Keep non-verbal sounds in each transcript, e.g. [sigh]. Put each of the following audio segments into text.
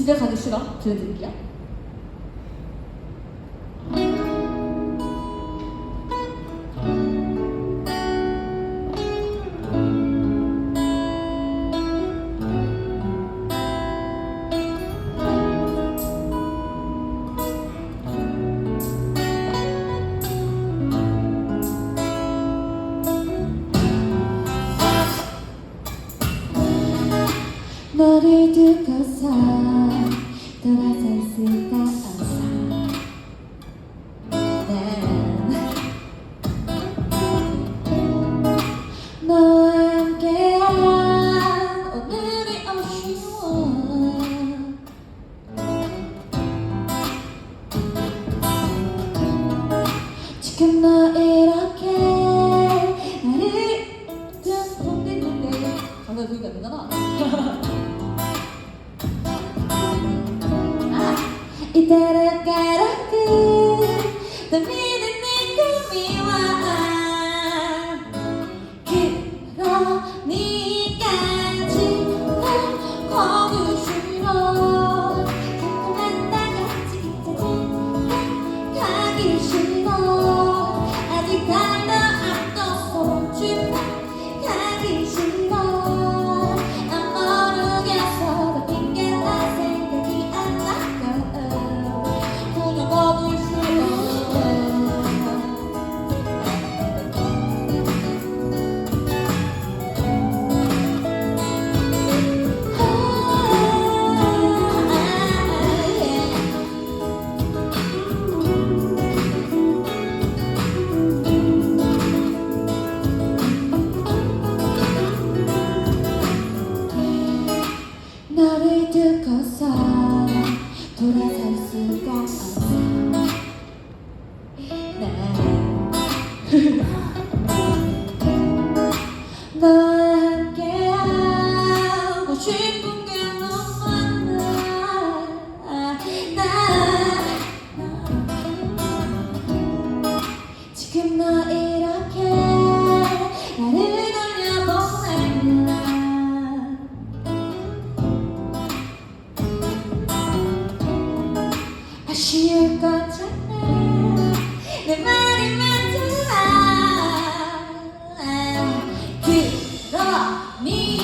집에 가기 싫어? 들려드릴게요. 나를 뜨거워 지금 너 이렇게 나를 [laughs] 아, 이대로 너와 함께 하고 싶은 게 너무 많아 나 지금 너 이렇게 나를 돌려보내나 아쉬울까 了你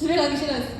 집에 가기 싫어했어.